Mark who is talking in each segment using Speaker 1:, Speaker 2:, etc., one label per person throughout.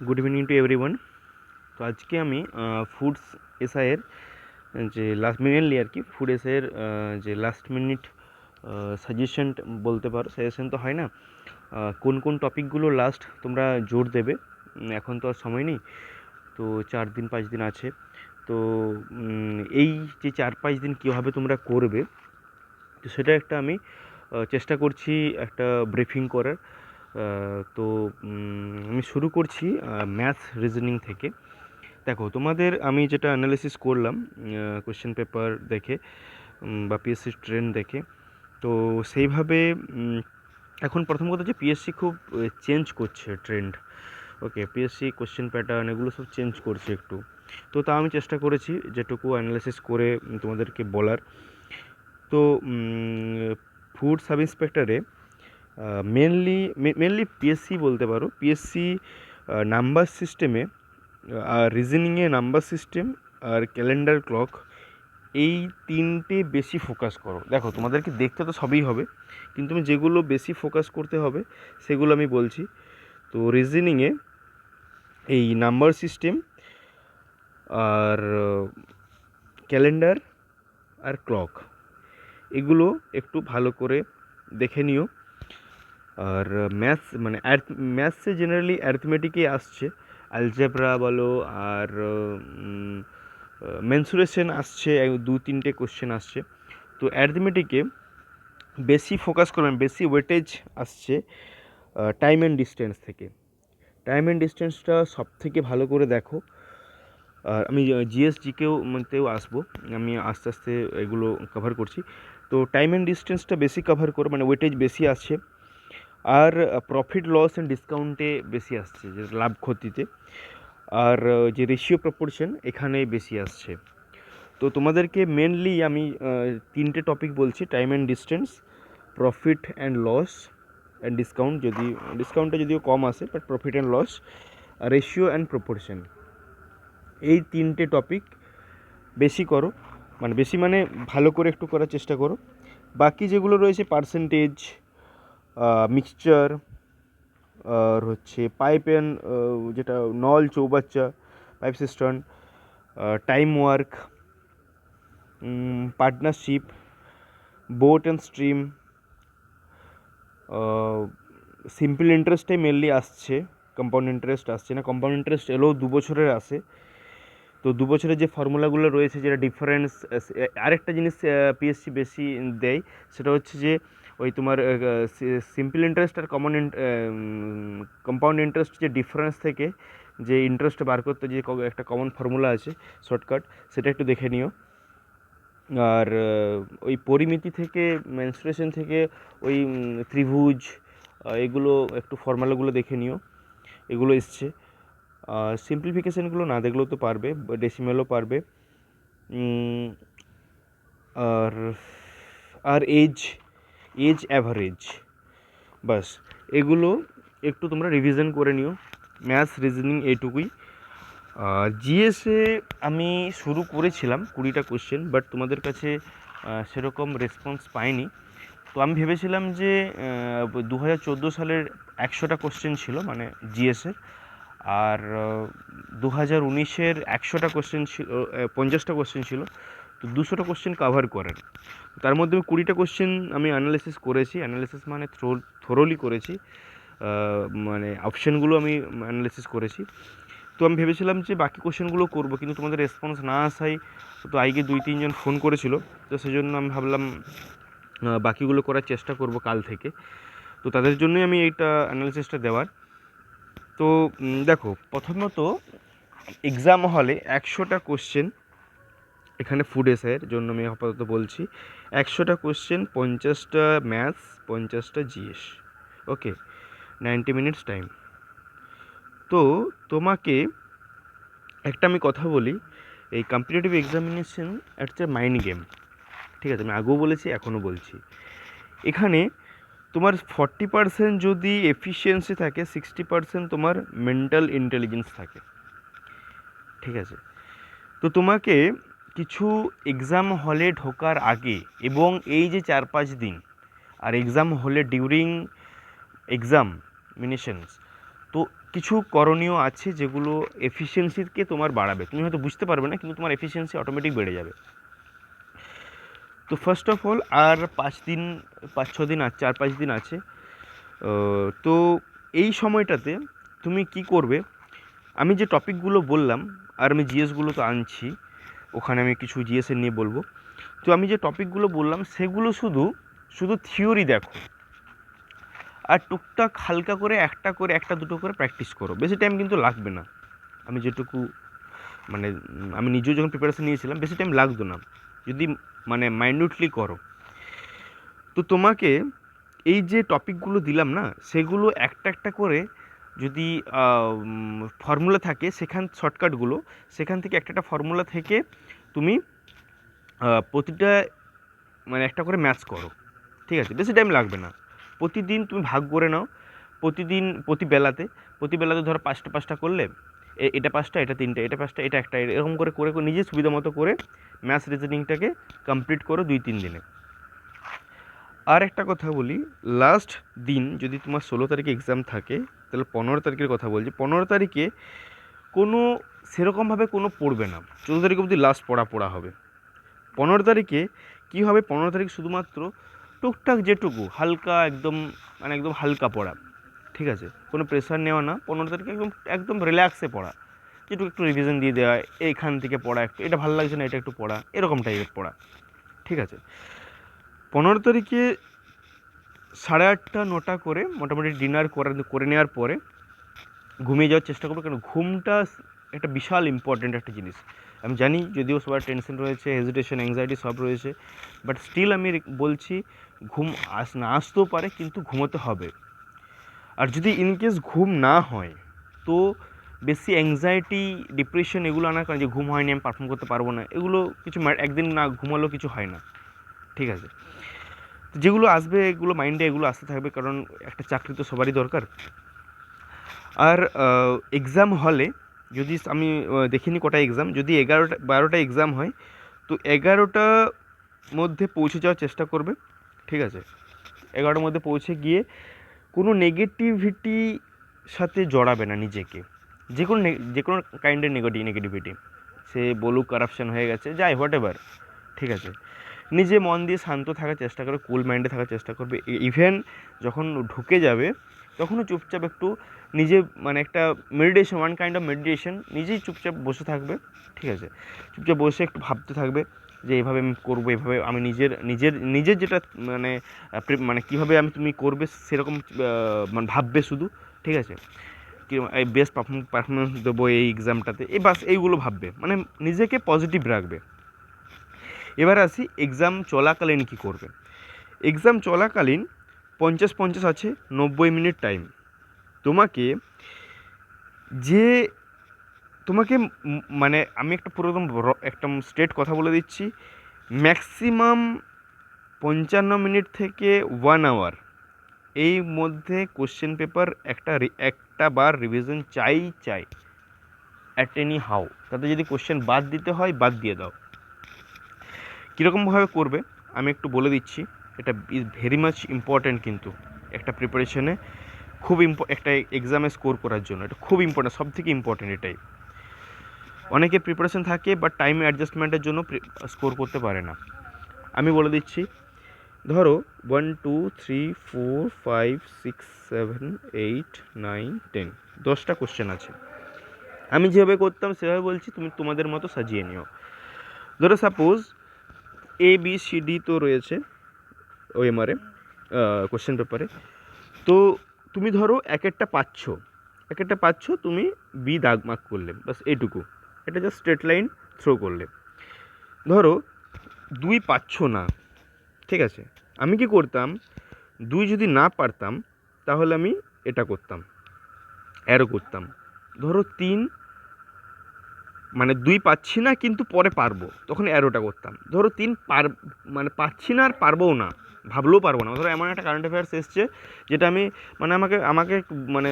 Speaker 1: Good evening to everyone তো আজকে আমি ফুডস এসআইয়ের যে লাস্ট মেনলি আর কি ফুড এসআইয়ের যে লাস্ট মিনিট সাজেশন বলতে পারো সাজেশন তো হয় না। কোন কোন টপিকগুলো লাস্ট তোমরা জোর দেবে এখন তো আর সময় নেই। তো চার দিন, পাঁচ দিন আছে। তো এই যে চার, পাঁচ দিন কীভাবে তোমরা করবে, তো সেটা একটা আমি চেষ্টা করছি একটা ব্রিফিং করার। তো আমি শুরু করছি ম্যাথ রিজনিং থেকে। দেখো, তোমাদের আমি যেটা অ্যানালিসিস করলাম কোশ্চেন পেপার দেখে বা পিএসসি ট্রেন্ড দেখে, তো সেইভাবে এখন প্রথম কথা যে পিএসসি খুব চেঞ্জ করছে trend okay PSC question pattern এগুলো সব চেঞ্জ করছে একটু। তো তা আমি চেষ্টা করেছি যেটুকু অ্যানালিসিস করে তোমাদেরকে বলার। তো ফুড সাব ইন্সপেক্টরে মেনলি মেনলি পিএসসি বলতে পারো। পিএসসি নাম্বার সিস্টেমে আর রিজনিংয়ে নাম্বার সিস্টেম আর ক্যালেন্ডার ক্লক এই তিনটে বেশি ফোকাস করো। দেখো, তোমাদেরকে দেখতে তো সবই হবে, কিন্তু আমি যেগুলো বেশি ফোকাস করতে হবে, সেগুলো আমি বলছি। তো রিজনিংয়ে এই নাম্বার সিস্টেম আর ক্যালেন্ডার আর ক্লক এগুলো একটু ভালো করে দেখে নিও। আর ম্যাথস মানে ম্যাথসে জেনারেলি অ্যারিথমেটিকই আসছে। অ্যালজেব্রা বলো আর মেনসুরেশন আসছে দু, তিনটে কোশ্চেন আসছে। তো অ্যারিথমেটিকে বেশি ফোকাস করবেন, বেশি ওয়েটেজ আসছে টাইম অ্যান্ড ডিস্টেন্স থেকে। টাইম অ্যান্ড ডিস্টেন্সটা সব থেকে ভালো করে দেখো। আর আমি জিএস জিকেও মতেও আসব, আমি আস্তে আস্তে এগুলো কভার করছি। তো টাইম অ্যান্ড ডিস্টেন্সটা বেশি কভার করো মানে ওয়েটেজ বেশি আসছে। আর প্রফিট লস অ্যান্ড ডিসকাউন্টে বেশি আসছে, যে লাভ ক্ষতিতে। আর যে রেশিও প্রপোর্শন এখানে বেশি আসছে। তো তোমাদেরকে মেনলি আমি তিনটে টপিক বলছি time and distance profit and loss and discount যদি ডিসকাউন্টটা যদিও কম আসে but profit and loss ratio and proportion এই তিনটে টপিক বেশি করো মানে বেশি মানে ভালো করে একটু করার চেষ্টা করো। বাকি যেগুলো রয়েছে পার্সেন্টেজ মিক্সচার আর হচ্ছে পাইপ অ্যান্ড যেটা নল চৌবাচ্চা pipe system time work partnership boat and stream simple ইন্টারেস্টটাই mainly আসছে কম্পাউন্ড ইন্টারেস্ট আসছে না কম্পাউন্ড ইন্টারেস্ট এলেও দু বছরের আসে তো দু বছরের যে ফর্মুলাগুলো রয়েছে, যেটা ডিফারেন্স আরেকটা জিনিস পিএসসি বেশি দেয়, সেটা হচ্ছে যে ওই তোমার সিম্পল ইন্টারেস্ট আর কমন কম্পাউন্ড ইন্টারেস্ট যে ডিফারেন্স থেকে যে ইন্টারেস্ট বার করতে যে একটা কমন ফর্মুলা আছে শর্টকাট সেটা একটু দেখে নিও। আর ওই পরিমিতি থেকে মেনস্ট্রুয়েশন থেকে ওই ত্রিভুজ এগুলো একটু ফর্মুলাগুলো দেখে নিও। এগুলো এসছে। সিম্পলিফিকেশানগুলো না দেখলেও তো পারবে ডেসিমেলও পারবে। আর আর এজ এজ অ্যাভারেজ বাস, এগুলো একটু তোমরা রিভিশন করে নিও। ম্যাথস রিজনিং এইটুকুই। জিএসে আমি শুরু করেছিলাম কুড়িটা কোশ্চেন বাট তোমাদের কাছে সেরকম রেসপন্স পাইনি। তো আমি ভেবেছিলাম যে দু হাজার চোদ্দ সালের একশোটা কোশ্চেন ছিল মানে জিএসের আর দু হাজার উনিশের একশোটা কোশ্চেন ছিল পঞ্চাশটা কোশ্চেন ছিল। তো দুশোটা কোশ্চেন কভার করার তার মধ্যে আমি কুড়িটা কোশ্চেন আমি অ্যানালিসিস করেছি। অ্যানালিসিস মানে থ্রোলি করেছি। মানে অপশানগুলো আমি অ্যানালিসিস করেছি। তো আমি ভেবেছিলাম যে বাকি কোশ্চেনগুলো করব, কিন্তু তোমাদের রেসপন্স না আসায় তো আইকে দুই, তিনজন ফোন করেছিল। তো সেজন্য আমি ভাবলাম বাকিগুলো করার চেষ্টা করব কাল থেকে। তো তাদের জন্যই আমি এইটা অ্যানালিসিসটা দেওয়ার। তো দেখো, প্রথমত এক্সাম হলে একশোটা কোশ্চেন এখানে ফুড এসের জন্য আমি আপাতত বলছি। একশোটা কোশ্চেন পঞ্চাশটা ম্যাথস পঞ্চাশটা GS okay ninety minutes time তো তোমাকে একটা আমি কথা বলি, এই কম্পিটিটিভ এক্সামিনেশন একটা মাইন্ড গেম ঠিক আছে, আমি আগেও বলেছি, এখনও বলছি। এখানে তোমার ফর্টি পার্সেন্ট যদি এফিসিয়েন্সি থাকে সিক্সটি পার্সেন্ট তোমার মেন্টাল ইন্টেলিজেন্স থাকে। ঠিক আছে? তো তোমাকে কিছু এক্সাম হলে ঢোকার আগে এবং এই যে চার পাঁচ দিন, আর এক্সাম হলে ডিউরিং এক্সাম মিনেশনস তো কিছু করণীয় আছে যেগুলো এফিসিয়েন্সিকে তোমার বাড়াবে। তুমি হয়তো বুঝতে পারবে না, কিন্তু তোমার এফিসিয়েন্সি অটোমেটিক বেড়ে যাবে। তো ফার্স্ট অফ অল আর পাঁচ দিন, পাঁচ ছ দিন আছে চার পাঁচ দিন আছে। তো এই সময়টাতে তুমি কি করবে? আমি যে টপিকগুলো বললাম, আর আমি জিএসগুলো তো আনছি ওখানে আমি কিছু জিএসের নিয়ে বলব। তো আমি যে টপিকগুলো বললাম, সেগুলো শুধু শুধু থিওরি দেখো। আর টুকটাক হালকা করে একটা করে, একটা দুটো করে প্র্যাকটিস করো। বেশি টাইম কিন্তু লাগবে না। আমি যেটুকু মানে আমি নিজেও যখন প্রিপারেশন নিয়েছিলাম, বেশি টাইম লাগতো না। যদি মানে মাইনিউটলি করো। তো তোমাকে এই যে টপিকগুলো দিলাম না, সেগুলো একটা একটা করে যদি ফর্মুলা থাকে, সেখান শর্টকাটগুলো সেখান থেকে একটা একটা ফর্মুলা থেকে তুমি প্রতিটা মানে একটা করে ম্যাচ করো। ঠিক আছে? বেশি টাইম লাগবে না। প্রতিদিন তুমি ভাগ করে নাও। প্রতিদিন, প্রতি বেলাতে প্রতি বেলাতে ধরো পাঁচটা পাঁচটা করলে এটা পাঁচটা, এটা তিনটে, এটা পাঁচটা, এটা একটা এরকম করে করে নিজের সুবিধা মতো করে ম্যাথস রিজনিংটাকে কমপ্লিট করো দুই, তিন দিনে। আর একটা কথা বলি লাস্ট দিন যদি তোমার ষোলো তারিখে এক্সাম থাকে, তাহলে পনেরো তারিখের কথা বলছি। পনেরো তারিখে কোনো সেরকমভাবে কোনো পড়বে না। চোদ্দ তারিখ অবধি লাস্ট পড়া পড়া হবে। পনেরো তারিখে কী হবে? পনেরো তারিখ শুধুমাত্র টুকটাক যেটুকু, হালকা একদম মানে একদম হালকা পড়া, ঠিক আছে? কোনো প্রেশার নেওয়া না। পনেরো তারিখে একদম একদম রিল্যাক্সে পড়া। যেটুকু একটু রিভিশন দিয়ে দেওয়া, এইখান থেকে পড়া একটু, এটা ভালো লাগছে না, এটা একটু পড়া, এরকম টাইপের পড়া, ঠিক আছে? পনেরো তারিখে সাড়ে আটটা, নটা করে মোটামুটি ডিনার করে করে নেওয়ার পরে ঘুমিয়ে যাওয়ার চেষ্টা করব কারণ ঘুমটা একটা বিশাল ইম্পর্ট্যান্ট একটা জিনিস। আমি জানি যদিও সবার টেনশন রয়েছে হেজিটেশন অ্যাংজাইটি সব রয়েছে বাট স্টিল আমি বলছি ঘুম আস, না আসতেও পারে, কিন্তু ঘুমোতে হবে। আর যদি ইনকেস ঘুম না হয়, তো বেশি অ্যাংজাইটি ডিপ্রেশন এগুলো আনার কারণ যে ঘুম হয়নি, আমি পারফর্ম করতে পারব না, এগুলো কিছু একদিন না ঘুমালেও কিছু হয় না। ঠিক আছে? যেগুলো আসবে, এগুলো মাইন্ডে এগুলো আসতে থাকবে, কারণ একটা চাকরি তো সবারই দরকার। আর এক্সাম হলে যদি আমি দেখিনি কটা এক্সাম যদি এগারোটা, বারোটা এক্সাম হয়, তো এগারোটা মধ্যে পৌঁছে যাওয়ার চেষ্টা করবে, ঠিক আছে? এগারোটার মধ্যে পৌঁছে গিয়ে কোনো নেগেটিভিটি সাথে জড়াবে না নিজেকে। যে কোনো যে কোনো কাইন্ডের নেগেটিভ নেগেটিভিটি সে বলুক কারাপশন হয়ে গেছে, যাই হোয়াট এভার ঠিক আছে? নিজে মন দিয়ে শান্ত থাকার চেষ্টা করবে কুল মাইন্ডে থাকার চেষ্টা করবে। ইভেন যখন ঢুকে যাবে তখনও চুপচাপ একটু নিজে মানে একটা meditation one kind of meditation নিজেই চুপচাপ বসে থাকবে, ঠিক আছে? চুপচাপ বসে একটু ভাবতে থাকবে যে এইভাবে আমি করব, এভাবে আমি নিজের নিজের নিজের যেটা মানে মানে কীভাবে আমি তুমি করবে সেরকম মানে ভাববে শুধু, ঠিক আছে? এই বেস্ট পারফরমেন্স দেবো এই এক্সামটাতে এই বাস এইগুলো ভাববে মানে নিজেকে পজিটিভ রাখবে। এবার আসি এক্সাম চলাকালীন কী করবে। এক্সাম চলাকালীন পঞ্চাশ পঞ্চাশ আছে, নব্বই মিনিট টাইম তোমাকে যে, তোমাকে মানে আমি একটা পুরো একদম একটা স্ট্রেট কথা বলে দিচ্ছি। ম্যাক্সিমাম পঞ্চান্ন মিনিট থেকে ওয়ান আওয়ার এই মধ্যে কোশ্চেন পেপার একটা একটা বার রিভিশন চাই চাই। অ্যাট এনি হাউ তাতে যদি কোশ্চেন বাদ দিতে হয়, বাদ দিয়ে দাও। কীরকমভাবে করবে, আমি একটু বলে দিচ্ছি। এটা ইজ ভেরি মাচ ইম্পর্ট্যান্ট কিন্তু একটা প্রিপারেশনে খুব ইম্প একটা এক্সামে স্কোর করার জন্য। এটা খুব ইম্পর্ট্যান্ট সব থেকে ইম্পর্ট্যান্ট এটাই। অনেকে প্রিপারেশন থাকে বাট টাইম অ্যাডজাস্টমেন্টের জন্য স্কোর করতে পারে না। আমি বলে দিচ্ছি, ধরো one two three four five six seven eight nine ten দশটা কোশ্চেন আছে। আমি যেভাবে করতাম সেভাবে বলছি, তুমি তোমাদের মতো সাজিয়ে নিও। ধরো suppose A B C D তো রয়েছে। ওএমআরে কোশ্চেন পেপারে তো তুমি ধরো এক একটা পাচ্ছ, এক একটা পাচ্ছ, তুমি বি দাগ মার্ক করলে বাস এইটুকু এটা জাস্ট স্ট্রেট লাইন থ্রো করলে। ধরো, দুই পাচ্ছ না, ঠিক আছে? আমি কি করতাম, দুই যদি না পারতাম, তাহলে আমি এটা করতাম অ্যারো করতাম। ধরো তিন মানে দুই পাচ্ছি না, কিন্তু পরে পারব, তখন অ্যারোটা করতাম। ধরো তিন পার মানে পাচ্ছি না আর পারবোও না ভাবলেও পারব না। ধরো এমন একটা কারেন্ট অ্যাফেয়ার্স এসছে যেটা আমি মানে আমাকে আমাকে মানে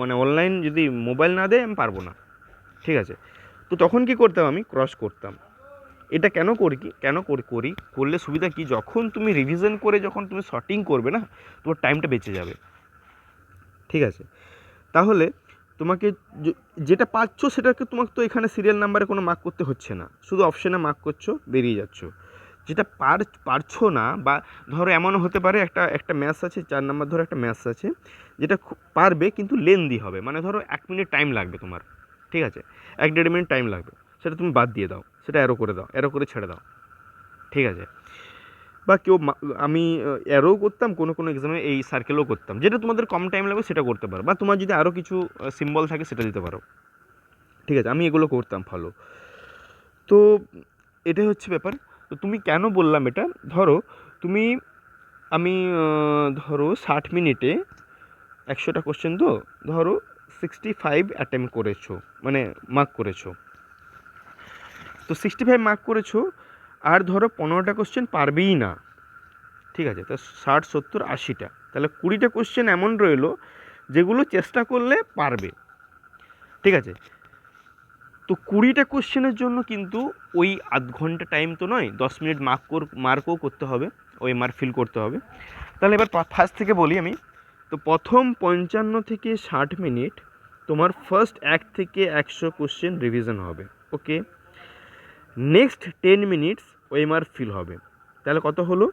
Speaker 1: মানে অনলাইন যদি মোবাইল না দেয় আমি পারব না। ঠিক আছে? তো তখন কি করতাম আমি? ক্রস করতাম। এটা কেন করি কি? কেন করি করি? করলে সুবিধা কি? যখন তুমি রিভিশন করে যখন তুমি শর্টিং করবে না, তোমার টাইমটা বেঁচে যাবে। ঠিক আছে? তাহলে তোমাকে যেটা পাচ্ছ সেটাকে তোমাকে তো এখানে সিরিয়াল নাম্বারে কোনো মার্ক করতে হচ্ছে না। শুধু অপশানে মার্ক করছ, বেরিয়ে যাচ্ছ। যেটা পার, পারছ না বা ধরো এমনও হতে পারে একটা একটা ম্যাথস আছে, চার নাম্বার ধরো একটা ম্যাথস আছে, যেটা পারবে কিন্তু লেন্দি হবে। মানে ধরো এক মিনিট টাইম লাগবে তোমার, ঠিক আছে? এক দেড় মিনিট টাইম লাগবে। সেটা তুমি বাদ দিয়ে দাও। সেটা অ্যারো করে দাও। অ্যারো করে ছেড়ে দাও। ঠিক আছে? বা কেউ আমি অ্যারো করতাম, কোনো কোনো এক্সামে এই সার্কেলও করতাম। যেটা তোমাদের কম টাইম লাগবে, সেটা করতে পারো। বা তোমার যদি আরও কিছু সিম্বল থাকে, সেটা দিতে পারো। ঠিক আছে? আমি এগুলো করতাম ফলো তো, এটাই হচ্ছে ব্যাপার। তো তুমি কেন বললাম এটা? ধরো, তুমি, আমি ধরো ষাট মিনিটে একশোটা কোশ্চেন তো, ধরো সিক্সটি ফাইভ অ্যাটেম্প করেছ মানে মার্ক করেছ। তো সিক্সটি ফাইভ মার্ক করেছ, আর ধরো পনেরোটা কোশ্চেন পারবেই না। ঠিক আছে, তা ষাট, সত্তর, আশিটা। তাহলে কুড়িটা কোশ্চেন এমন রইল, যেগুলো চেষ্টা করলে পারবে। ঠিক আছে তো কুড়িটা কোশ্চেনের জন্য কিন্তু ওই আধ ঘণ্টা টাইম তো নয়, দশ মিনিট মার্ক মার্কও করতে হবে ওই মার্ক ফিল করতে হবে। তাহলে এবার ফার্স্ট থেকে বলি আমি, তো প্রথম পঞ্চান্ন থেকে ষাট মিনিট তোমার ফার্স্ট এক থেকে একশো কোশ্চেন রিভিশন হবে okay next ten minutes OMR fill হবে। তাহলে কত হলো?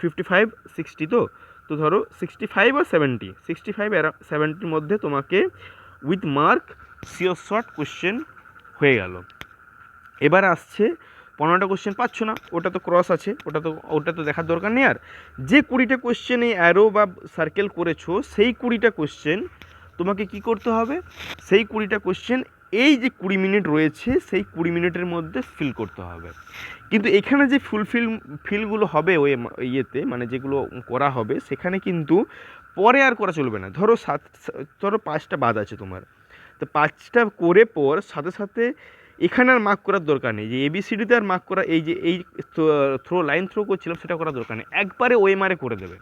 Speaker 1: ফিফটি ফাইভ সিক্সটি তো? তো ধরো সিক্সটি ফাইভ আর সেভেন্টি সিক্সটি ফাইভ সেভেন্টির মধ্যে তোমাকে with mark sure short question হয়ে গেল। এবার আসছে পনেরোটা কোশ্চেন পাচ্ছ না, ওটা তো ক্রস আছে, ওটা তো ওটা তো দেখার দরকার নেই আর। যে কুড়িটা কোশ্চেন এই অ্যারো বা সার্কেল করেছ, সেই কুড়িটা কোশ্চেন তোমাকে কি করতে হবে? সেই কুড়িটা কোশ্চেন এই যে কুড়ি মিনিট রয়েছে, সেই কুড়ি মিনিটের মধ্যে ফিল করতে হবে। কিন্তু এখানে যে ফুলফিল ফিলগুলো হবে ওই ইয়েতে মানে যেগুলো করা হবে, সেখানে কিন্তু পরে আর করা চলবে না। ধরো সাত, ধরো পাঁচটা বাদ আছে তোমার। তো পাঁচটা করে পর সাথে সাথে এখানে আর মার্ক করার দরকার নেই। যে এবিসিডিতে আর মার্ক করা, এই যে, এই থ্রো লাইন থ্রো করছিলাম সেটা করার দরকার নেই। একবারে ওএমআরে করে দেবে।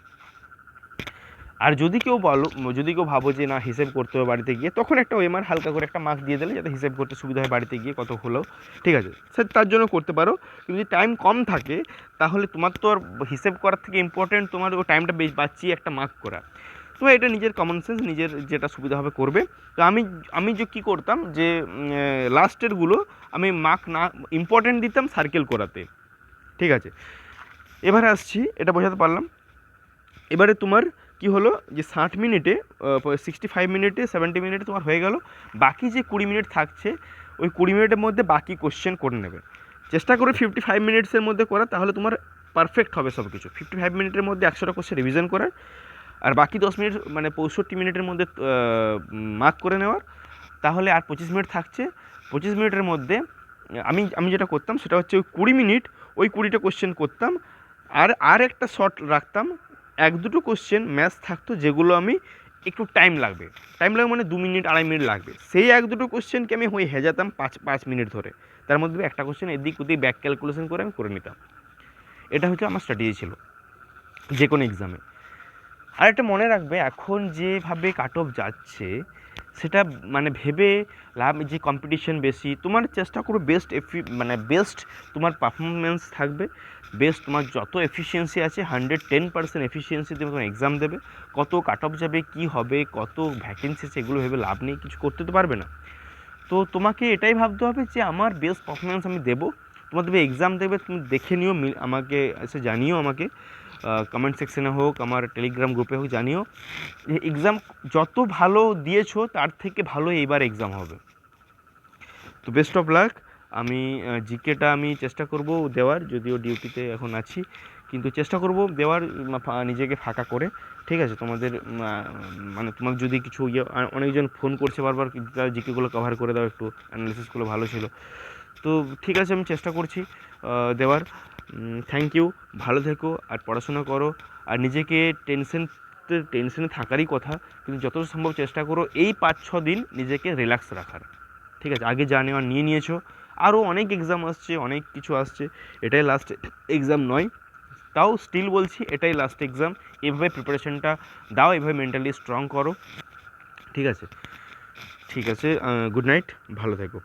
Speaker 1: আর যদি কেউ বলো যদি কেউ ভাবো যে না, হিসেব করতে হবে বাড়িতে গিয়ে, তখন একটা ওএমআর হালকা করে একটা মার্ক দিয়ে দিলে যাতে হিসেব করতে সুবিধা হয় বাড়িতে গিয়ে কত হলো। ঠিক আছে? স্যার তার জন্য করতে পারো। কিন্তু যদি টাইম কম থাকে, তাহলে তোমার তো আর হিসেব করার থেকে ইম্পর্টেন্ট তোমার ওই টাইমটা বেশ বাঁচিয়ে একটা মার্ক করা। তো এটা নিজের কমন সেন্স নিজের যেটা সুবিধা হবে করবে। তো আমি আমি যে কী করতাম যে লাস্টেরগুলো আমি মার্ক না ইম্পর্টেন্ট দিতাম সার্কেল করাতে। ঠিক আছে? এবারে আসছি, এটা বোঝাতে পারলাম। এবারে তোমার কি হলো যে, ষাট মিনিটে সিক্সটি ফাইভ মিনিটে সেভেন্টি মিনিটে তোমার হয়ে গেল। বাকি যে কুড়ি মিনিট থাকছে, ওই কুড়ি মিনিটের মধ্যে বাকি কোশ্চেন করে নেবে। চেষ্টা করে ফিফটি ফাইভ মিনিটসের মধ্যে করা তাহলে তোমার পারফেক্ট হবে সব কিছু ফিফটি ফাইভ মিনিটের মধ্যে একশোটা কোশ্চেন রিভিশন করার। আর বাকি দশ মিনিট মানে পঁয়ষট্টি মিনিটের মধ্যে মার্ক করে নেওয়ার। তাহলে আর পঁচিশ মিনিট থাকছে। পঁচিশ মিনিটের মধ্যে, আমি আমি যেটা করতাম সেটা হচ্ছে ওই কুড়ি মিনিট, ওই কুড়িটা কোশ্চেন করতাম। আর আর একটা শর্ট রাখতাম। এক, দুটো কোশ্চেন ম্যাথস থাকতো যেগুলো আমি একটু টাইম লাগবে। টাইম লাগবে মানে দু মিনিট, আড়াই মিনিট লাগবে। সেই এক, দুটো কোশ্চেনকে আমি হয়ে হেজাতাম পাঁচ পাঁচ মিনিট ধরে। তার মধ্যে একটা কোশ্চেন এদিক ওদিক ব্যাক ক্যালকুলেশন করে আমি করে নিতাম। এটা হচ্ছে আমার স্ট্র্যাটেজি ছিল। যে কোনো এক্সামে আর একটা মনে রাখবে, এখন যেভাবে কাট অফ যাচ্ছে, সেটা মানে ভেবে লাভ যে কম্পিটিশন বেশি। তোমার চেষ্টা করো বেস্ট এফি মানে বেস্ট তোমার পারফরমেন্স থাকবে বেস্ট তোমার যত এফিসিয়েন্সি আছে হান্ড্রেড টেন পার্সেন্ট এফিসিয়েন্সি তুমি তোমার এক্সাম দেবে। কত কাট অফ যাবে, কী হবে, কত ভ্যাকেন্সি আছে, এগুলো ভেবে লাভ নেই, কিছু করতে তো পারবে না। তো তোমাকে এটাই ভাবতে হবে যে আমার বেস্ট পারফরমেন্স আমি দেবো। তোমার দেবে এক্সাম দেবে তুমি দেখে নিও আমাকে এসে জানিও আমাকে। কমেন্ট সেকশনে হোক, আমার টেলিগ্রাম গ্রুপে হোক, জানিও। যে এক্সাম যত ভালো দিয়েছ, তার থেকে ভালো এইবার এক্সাম হবে। তো বেস্ট অফ লাক আমি জিকেটা আমি চেষ্টা করব দেওয়ার, যদিও ডিউটিতে এখন আছি। কিন্তু চেষ্টা করব দেওয়ার নিজেকে ফাঁকা করে। ঠিক আছে, তোমাদের মানে তোমার যদি কিছু ইয়ে অনেকজন ফোন করছে বারবার জিকেগুলো কভার করে দাও, একটু অ্যানালিসিসগুলো ভালো ছিল। তো ঠিক আছে, আমি চেষ্টা করছি দেওয়ার। থ্যাংক ইউ ভালো থেকো আর পড়াশোনা করো। আর নিজেকে টেনশন টেনশনে থাকারই কথা, কিন্তু যতটা সম্ভব চেষ্টা করো এই পাঁচ ছ দিন নিজেকে রিল্যাক্স রাখার। ঠিক আছে, আগে যা নেওয়ার নিয়ে নিয়েছো। আরও অনেক এক্সাম আসছে, অনেক কিছু আসছে। এটাই লাস্ট এক্সাম নয়। তাও স্টিল বলছি, এটাই লাস্ট এক্সাম এভাবে প্রিপারেশনটা দাও, এভাবে মেন্টালি স্ট্রং করো। ঠিক আছে ঠিক আছে গুড নাইট ভালো থেকো।